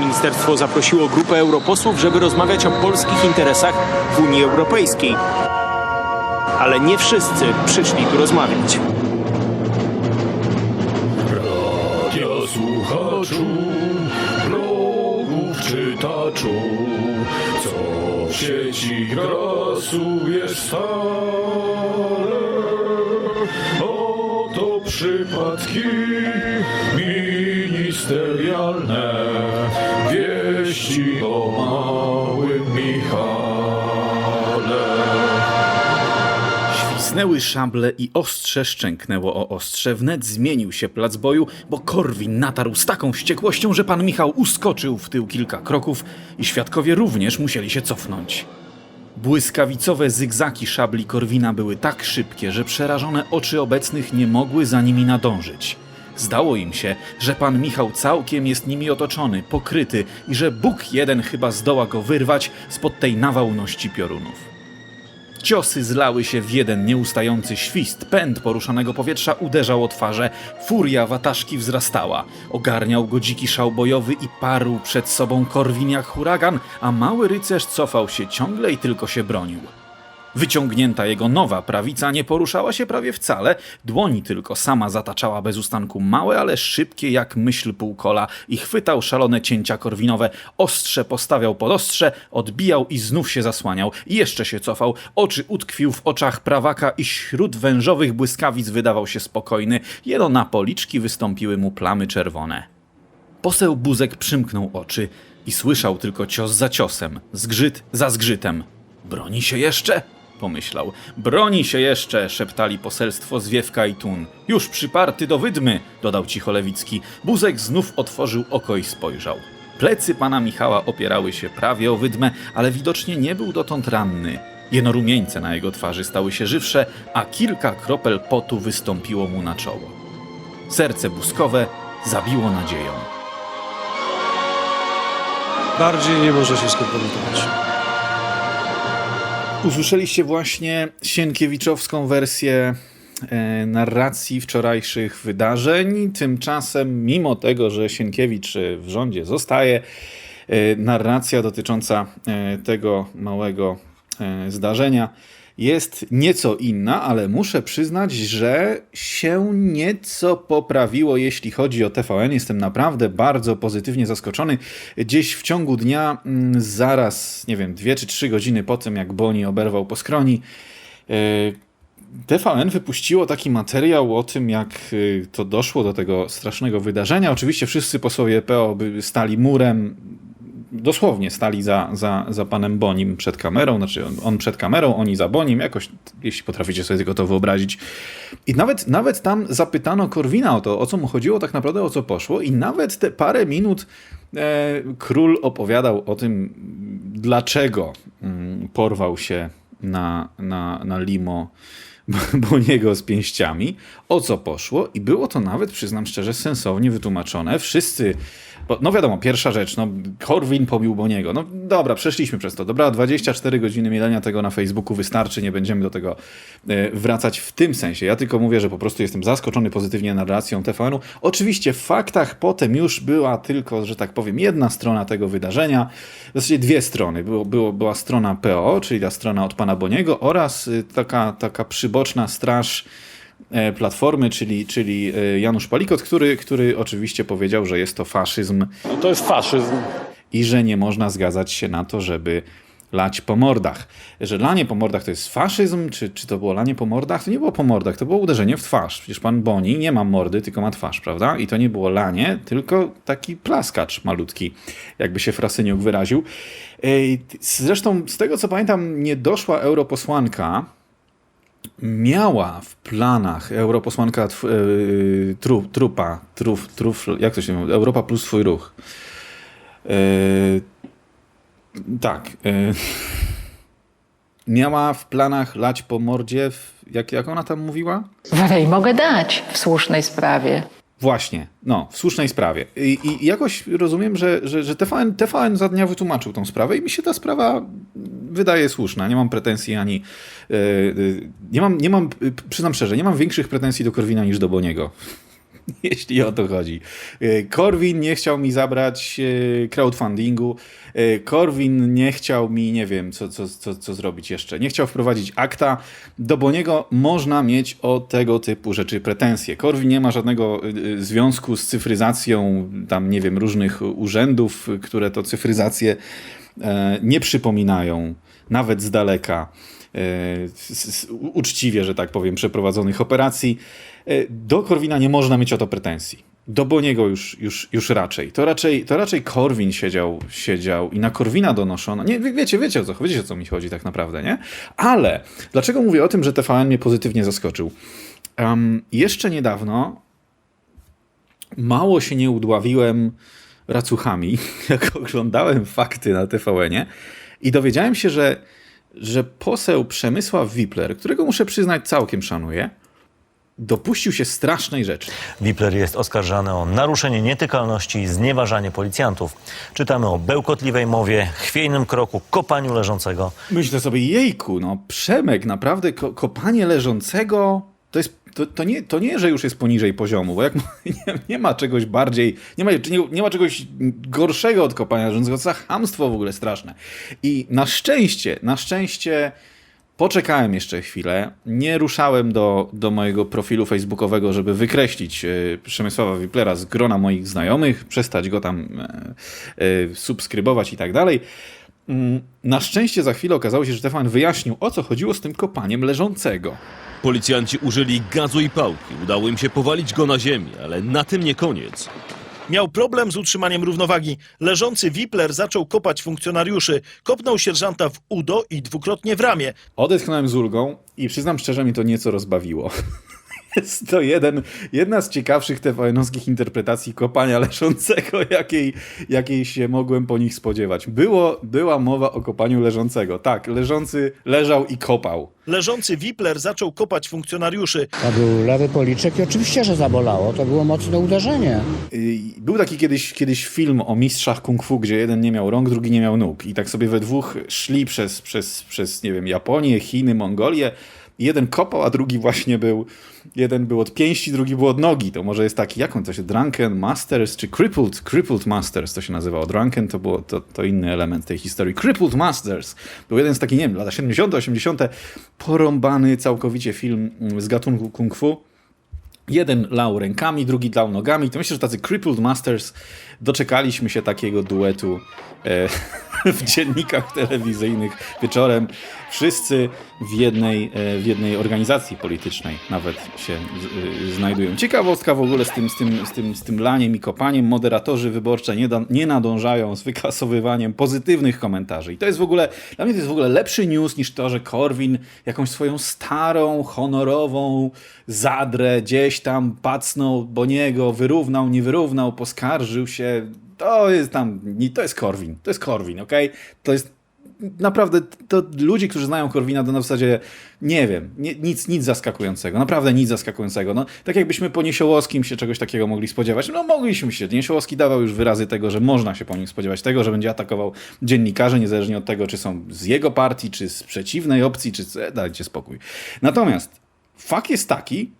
Ministerstwo zaprosiło grupę europosłów, żeby rozmawiać o polskich interesach w Unii Europejskiej. Ale nie wszyscy przyszli tu rozmawiać. Radio słuchaczu, blogów czytaczu, co w sieci grasujesz stale. Oto przypadki ministerialne, wieści o małym Michale. Świsnęły szable i ostrze szczęknęło o ostrze. Wnet zmienił się plac boju, bo Korwin natarł z taką wściekłością, że pan Michał uskoczył w tył kilka kroków i świadkowie również musieli się cofnąć. Błyskawicowe zygzaki szabli Korwina były tak szybkie, że przerażone oczy obecnych nie mogły za nimi nadążyć. Zdało im się, że pan Michał całkiem jest nimi otoczony, pokryty i że Bóg jeden chyba zdoła go wyrwać spod tej nawałności piorunów. Ciosy zlały się w jeden nieustający świst. Pęd poruszanego powietrza uderzał o twarze. Furia wataszki wzrastała. Ogarniał go dziki szał bojowy i parł przed sobą Korwin jak huragan, a mały rycerz cofał się ciągle i tylko się bronił. Wyciągnięta jego nowa prawica nie poruszała się prawie wcale, dłoni tylko sama zataczała bez ustanku małe, ale szybkie jak myśl półkola i chwytał szalone cięcia korwinowe, ostrze postawiał pod ostrze, odbijał i znów się zasłaniał jeszcze się cofał, oczy utkwił w oczach prawaka i śród wężowych błyskawic wydawał się spokojny, jeno na policzki wystąpiły mu plamy czerwone. Poseł Buzek przymknął oczy i słyszał tylko cios za ciosem, zgrzyt za zgrzytem. Broni się jeszcze? Pomyślał. Broni się jeszcze, szeptali poselstwo Zwiewka i Tun. Już przyparty do wydmy, dodał cicho Lewicki. Buzek znów otworzył oko i spojrzał. Plecy pana Michała opierały się prawie o wydmę, ale widocznie nie był dotąd ranny. Jeno rumieńce na jego twarzy stały się żywsze, a kilka kropel potu wystąpiło mu na czoło. Serce buzkowe zabiło nadzieją. Bardziej nie może się skompromitować. Usłyszeliście właśnie sienkiewiczowską wersję e, narracji wczorajszych wydarzeń. Tymczasem, mimo tego, że Sienkiewicz e, w rządzie zostaje, e, narracja dotycząca tego małego zdarzenia jest nieco inna, ale muszę przyznać, że się nieco poprawiło, jeśli chodzi o TVN. Jestem naprawdę bardzo pozytywnie zaskoczony. Gdzieś w ciągu dnia, mm, zaraz, nie wiem, dwie czy trzy godziny po tym, jak Boni oberwał po skroni, e, TVN wypuściło taki materiał o tym, jak y, to doszło do tego strasznego wydarzenia. Oczywiście wszyscy posłowie PO stali murem, dosłownie stali za, za, za panem Bonim przed kamerą, znaczy on, przed kamerą, oni za Bonim, jakoś, jeśli potraficie sobie tylko to wyobrazić. I nawet, nawet tam zapytano Korwina o to, o co mu chodziło, tak naprawdę o co poszło i nawet te parę minut e, król opowiadał o tym, dlaczego mm, porwał się na, na, na limo Boniego z pięściami, o co poszło i było to nawet, przyznam szczerze, sensownie wytłumaczone. Wszyscy, bo, no wiadomo, pierwsza rzecz, no Korwin pobił Boniego, no dobra, przeszliśmy przez to, dobra, 24 godziny mielenia tego na Facebooku wystarczy, nie będziemy do tego e, wracać w tym sensie. Ja tylko mówię, że po prostu jestem zaskoczony pozytywnie narracją TVN-u. Oczywiście w faktach potem już była tylko, że tak powiem, jedna strona tego wydarzenia, w zasadzie dwie strony. Było, było, była strona PO, czyli ta strona od pana Boniego oraz y, taka, taka przyboczna straż Platformy, czyli, czyli e, Janusz Palikot, który, który oczywiście powiedział, że jest to faszyzm No to jest faszyzm. i że nie można zgadzać się na to, żeby lać po mordach. Że lanie po mordach to jest faszyzm, czy, czy to było lanie po mordach? To nie było po mordach, to było uderzenie w twarz. Przecież pan Boni nie ma mordy, tylko ma twarz, prawda? I to nie było lanie, tylko taki plaskacz malutki, jakby się Frasyniuk wyraził. Zresztą, z tego co pamiętam, nie doszła europosłanka, miała w planach europosłanka yy, tru, trupa, truf, truf, jak to się mówi? Europa plus twój ruch. Yy, tak. Yy, miała w planach lać po mordzie, w, jak, jak ona tam mówiła? Walej mogę dać w słusznej sprawie. Właśnie, no, w słusznej sprawie. I, i jakoś rozumiem, że, że, że TVN, TVN za dnia wytłumaczył tą sprawę i mi się ta sprawa wydaje słuszna. Nie mam pretensji ani... Yy, nie mam, nie mam, przyznam szczerze, nie mam większych pretensji do Korwina niż do Boniego. jeśli o to chodzi. E, Korwin nie chciał mi zabrać e, crowdfundingu. E, Korwin nie chciał mi, nie wiem, co, co, co, co zrobić jeszcze. Nie chciał wprowadzić akta. Do Boniego można mieć o tego typu rzeczy pretensje. Korwin nie ma żadnego związku z cyfryzacją, tam, nie wiem, różnych urzędów, które to cyfryzację nie przypominają, nawet z daleka uczciwie, że tak powiem, przeprowadzonych operacji. E, Do Korwina nie można mieć o to pretensji. Do Boniego już, już, już raczej. To raczej. to raczej Korwin siedział, siedział i na Korwina donoszono. Nie, wie- wiecie, wiecie o co, wiecie o co mi chodzi tak naprawdę, nie? Ale dlaczego mówię o tym, że TVN mnie pozytywnie zaskoczył? Em, jeszcze niedawno mało się nie udławiłem racuchami, jak oglądałem fakty na TVN-ie i dowiedziałem się, że, że poseł Przemysław Wipler, którego muszę przyznać całkiem szanuję, dopuścił się strasznej rzeczy. Wipler jest oskarżany o naruszenie nietykalności i znieważanie policjantów. Czytamy o bełkotliwej mowie, chwiejnym kroku, kopaniu leżącego. Myślę sobie, jejku, no Przemek, naprawdę ko kopanie leżącego to jest. To, to, nie, to nie, że już jest poniżej poziomu, bo jak nie, nie ma czegoś bardziej, nie ma, nie, nie ma czegoś gorszego od kopania leżącego, to za chamstwo w ogóle straszne. I na szczęście, na szczęście poczekałem jeszcze chwilę, nie ruszałem do, do mojego profilu facebookowego, żeby wykreślić e, Przemysława Wiplera z grona moich znajomych, przestać go tam e, e, subskrybować i tak dalej. Mm, Na szczęście za chwilę okazało się, że Stefan wyjaśnił, o co chodziło z tym kopaniem leżącego. Policjanci użyli gazu i pałki. Udało im się powalić go na ziemię, ale na tym nie koniec. Miał problem z utrzymaniem równowagi. Leżący Wipler zaczął kopać funkcjonariuszy. Kopnął sierżanta w udo i dwukrotnie w ramię. Odetchnąłem z ulgą i przyznam szczerze, mi to nieco rozbawiło. Jest to jeden, jedna z ciekawszych TVN-owskich interpretacji kopania leżącego, jakiej, jakiej się mogłem po nich spodziewać. Było, była mowa o kopaniu leżącego. Tak, leżący leżał i kopał. Leżący Wipler zaczął kopać funkcjonariuszy. To był lewy policzek i oczywiście, że zabolało. To było mocne uderzenie. Był taki kiedyś, kiedyś film o mistrzach kung fu, gdzie jeden nie miał rąk, drugi nie miał nóg. I tak sobie we dwóch szli przez, przez, przez nie wiem, Japonię, Chiny, Mongolię. Jeden kopał, a drugi właśnie był, jeden był od pięści, drugi był od nogi. To może jest taki, jak on to się, Drunken Masters, czy Crippled, Crippled Masters to się nazywało. Drunken to było, to, to inny element tej historii. Crippled Masters. Był jeden z takich, nie wiem, lata 70., 80., porąbany całkowicie film z gatunku kung fu. Jeden lał rękami, drugi lał nogami. To myślę, że tacy Crippled Masters doczekaliśmy się takiego duetu e, w dziennikach telewizyjnych wieczorem. Wszyscy w jednej, e, w jednej organizacji politycznej nawet się e, znajdują. Ciekawostka w ogóle z tym, z, tym, z, tym, z tym laniem i kopaniem. Moderatorzy wyborcze nie, da, nie nadążają z wykasowywaniem pozytywnych komentarzy. I to jest w ogóle, dla mnie to jest w ogóle lepszy news niż to, że Korwin jakąś swoją starą, honorową zadrę gdzieś tam pacnął Boniego, wyrównał, nie wyrównał, poskarżył się. To jest tam, to jest Korwin, to jest Korwin, okej? To jest naprawdę, to ludzie, którzy znają Korwina, to na zasadzie, nie wiem, nie, nic, nic zaskakującego, naprawdę nic zaskakującego. No, tak jakbyśmy po Niesiołowskim się czegoś takiego mogli spodziewać. No mogliśmy się. Niesiołowski dawał już wyrazy tego, że można się po nim spodziewać tego, że będzie atakował dziennikarzy, niezależnie od tego, czy są z jego partii, czy z przeciwnej opcji, czy... E, dajcie spokój. Natomiast fakt jest taki,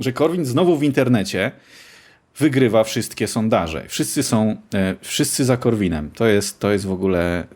że Korwin znowu w internecie wygrywa wszystkie sondaże. Wszyscy są, e, wszyscy za Korwinem. To jest, to jest w ogóle,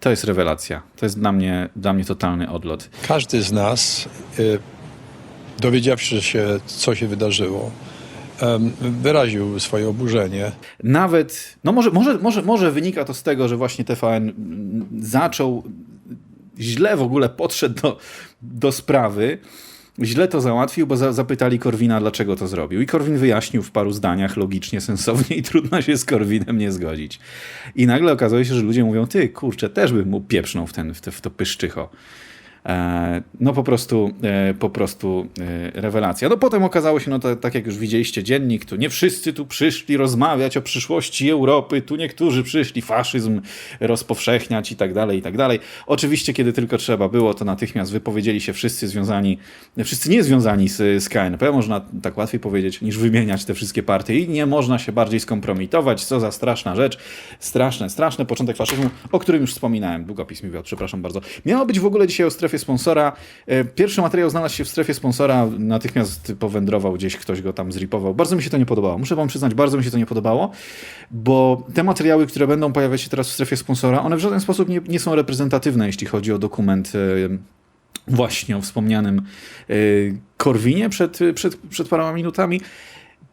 to jest rewelacja. To jest dla mnie, dla mnie totalny odlot. Każdy z nas, y, dowiedziawszy się, co się wydarzyło, wyraził swoje oburzenie. Nawet, no może, może, może, może wynika to z tego, że właśnie TVN zaczął źle w ogóle podszedł do, do sprawy, źle to załatwił, bo za, zapytali Korwina, dlaczego to zrobił. I Korwin wyjaśnił w paru zdaniach logicznie, sensownie i trudno się z Korwinem nie zgodzić. I nagle okazuje się, że ludzie mówią, ty, kurczę, też bym mu pieprznął w, ten, w, te, w to pyszczycho. E, No po prostu, e, po prostu e, rewelacja. No potem okazało się, no to, tak jak już widzieliście dziennik, tu nie wszyscy tu przyszli rozmawiać o przyszłości Europy, tu niektórzy przyszli faszyzm rozpowszechniać i tak dalej, i tak dalej. Oczywiście, kiedy tylko trzeba było, to natychmiast wypowiedzieli się wszyscy związani, wszyscy nie związani z, z KNP, można tak łatwiej powiedzieć, niż wymieniać te wszystkie partie i nie można się bardziej skompromitować, co za straszna rzecz. Straszne, straszny początek faszyzmu, o którym już wspominałem. Długopis mi wiodł, przepraszam bardzo. Miało być w ogóle dzisiaj o strefie strefie sponsora. E, Pierwszy materiał znalazł się w strefie sponsora, natychmiast powędrował gdzieś, ktoś go tam zripował. Bardzo mi się to nie podobało. Muszę wam przyznać, bardzo mi się to nie podobało, bo te materiały, które będą pojawiać się teraz w strefie sponsora, one w żaden sposób nie, nie są reprezentatywne, jeśli chodzi o dokument e, właśnie o wspomnianym e, Korwinie przed, przed, przed paroma minutami.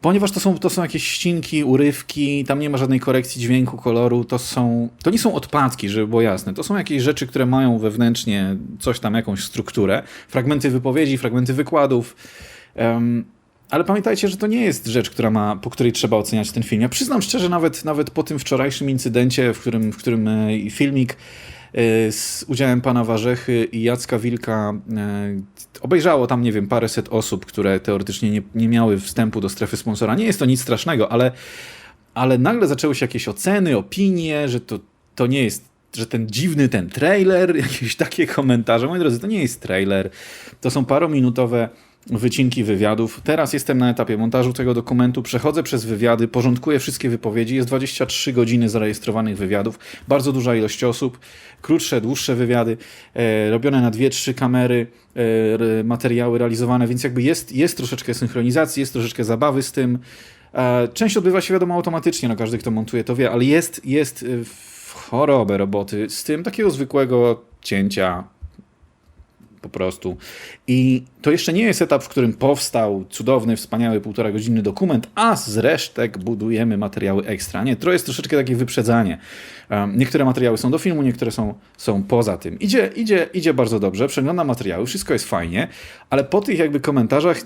Ponieważ to są, to są jakieś ścinki, urywki, tam nie ma żadnej korekcji dźwięku, koloru, to są, to nie są odpadki, żeby było jasne. To są jakieś rzeczy, które mają wewnętrznie coś tam, jakąś strukturę. Fragmenty wypowiedzi, fragmenty wykładów. Em, ale pamiętajcie, że to nie jest rzecz, która ma, po której trzeba oceniać ten film. Ja przyznam szczerze, nawet, nawet po tym wczorajszym incydencie, w którym, w którym e, filmik z udziałem pana Warzechy i Jacka Wilka e, obejrzało tam, nie wiem, paręset osób, które teoretycznie nie, nie miały wstępu do strefy sponsora. Nie jest to nic strasznego, ale, ale nagle zaczęły się jakieś oceny, opinie, że to, to nie jest że ten dziwny ten trailer, jakieś takie komentarze. Moi drodzy, to nie jest trailer. To są parominutowe wycinki wywiadów. Teraz jestem na etapie montażu tego dokumentu, przechodzę przez wywiady, porządkuję wszystkie wypowiedzi. Jest 23 godziny zarejestrowanych wywiadów, bardzo duża ilość osób, krótsze, dłuższe wywiady, e, robione na dwie, trzy kamery, e, materiały realizowane, więc jakby jest, jest troszeczkę synchronizacji, jest troszeczkę zabawy z tym. E, część odbywa się wiadomo automatycznie, no każdy kto montuje to wie, ale jest, jest e, w chorobę roboty z tym takiego zwykłego cięcia, po prostu. I to jeszcze nie jest etap, w którym powstał cudowny, wspaniały półtora godzinny dokument, a z resztek budujemy materiały ekstra. Nie, to jest troszeczkę takie wyprzedzanie. Niektóre materiały są do filmu, niektóre są, są poza tym. Idzie, idzie, idzie bardzo dobrze, przeglądam materiały, wszystko jest fajnie, ale po tych jakby komentarzach,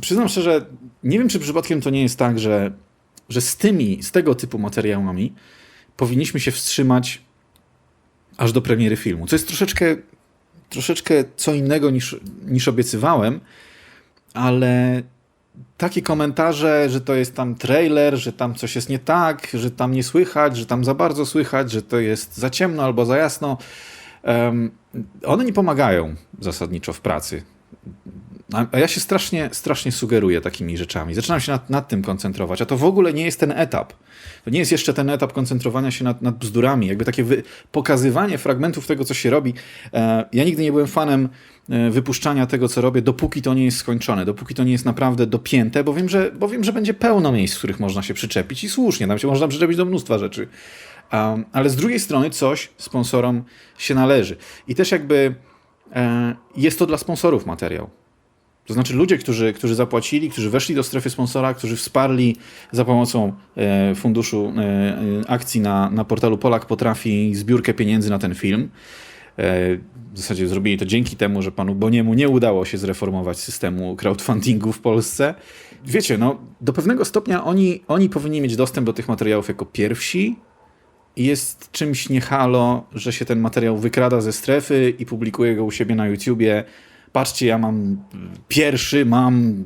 przyznam szczerze, nie wiem, czy przypadkiem to nie jest tak, że, że z tymi, z tego typu materiałami powinniśmy się wstrzymać aż do premiery filmu, co jest troszeczkę troszeczkę co innego niż, niż obiecywałem, ale takie komentarze, że to jest tam trailer, że tam coś jest nie tak, że tam nie słychać, że tam za bardzo słychać, że to jest za ciemno albo za jasno, em, one nie pomagają zasadniczo w pracy. A ja się strasznie, strasznie sugeruję takimi rzeczami. Zaczynam się nad, nad tym koncentrować, a to w ogóle nie jest ten etap. To nie jest jeszcze ten etap koncentrowania się nad, nad bzdurami, jakby takie pokazywanie fragmentów tego, co się robi. E, ja nigdy nie byłem fanem e, wypuszczania tego, co robię, dopóki to nie jest skończone, dopóki to nie jest naprawdę dopięte, bo wiem, że, bo wiem, że będzie pełno miejsc, w których można się przyczepić i słusznie, tam się można przyczepić do mnóstwa rzeczy. Ale z drugiej strony coś sponsorom się należy. I też jakby e, jest to dla sponsorów materiał. To znaczy ludzie, którzy, którzy zapłacili, którzy weszli do strefy sponsora, którzy wsparli za pomocą e, funduszu e, akcji na, na portalu Polak Potrafi zbiórkę pieniędzy na ten film. E, w zasadzie zrobili to dzięki temu, że panu Boniemu nie udało się zreformować systemu crowdfundingu w Polsce. Wiecie, no, do pewnego stopnia oni, oni powinni mieć dostęp do tych materiałów jako pierwsi, jest czymś nie halo, że się ten materiał wykrada ze strefy i publikuje go u siebie na YouTubie. Patrzcie, ja mam pierwszy, mam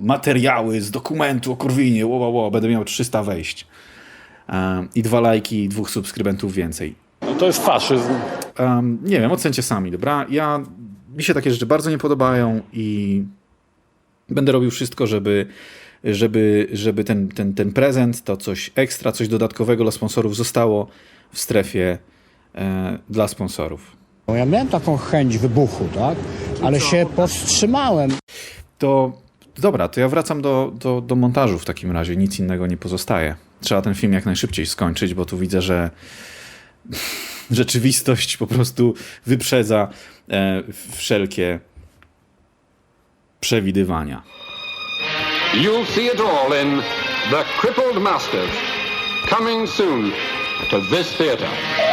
materiały z dokumentu o Korwinie, wo, wo, wo, będę miał 300 wejść. Um, I dwa lajki, i dwóch subskrybentów więcej. No to jest faszyzm. Um, nie wiem, ocencie sami, dobra? Ja, mi się takie rzeczy bardzo nie podobają i będę robił wszystko, żeby, żeby, żeby ten, ten, ten prezent, to coś ekstra, coś dodatkowego dla sponsorów zostało w strefie e, dla sponsorów. Bo Ja miałem taką chęć wybuchu, tak? Ale się powstrzymałem. To dobra, to ja wracam do, do, do montażu w takim razie, nic innego nie pozostaje. Trzeba ten film jak najszybciej skończyć, bo tu widzę, że rzeczywistość po prostu wyprzedza e, wszelkie przewidywania. You'll see it all in The Crippled Masters, coming soon to this theatre.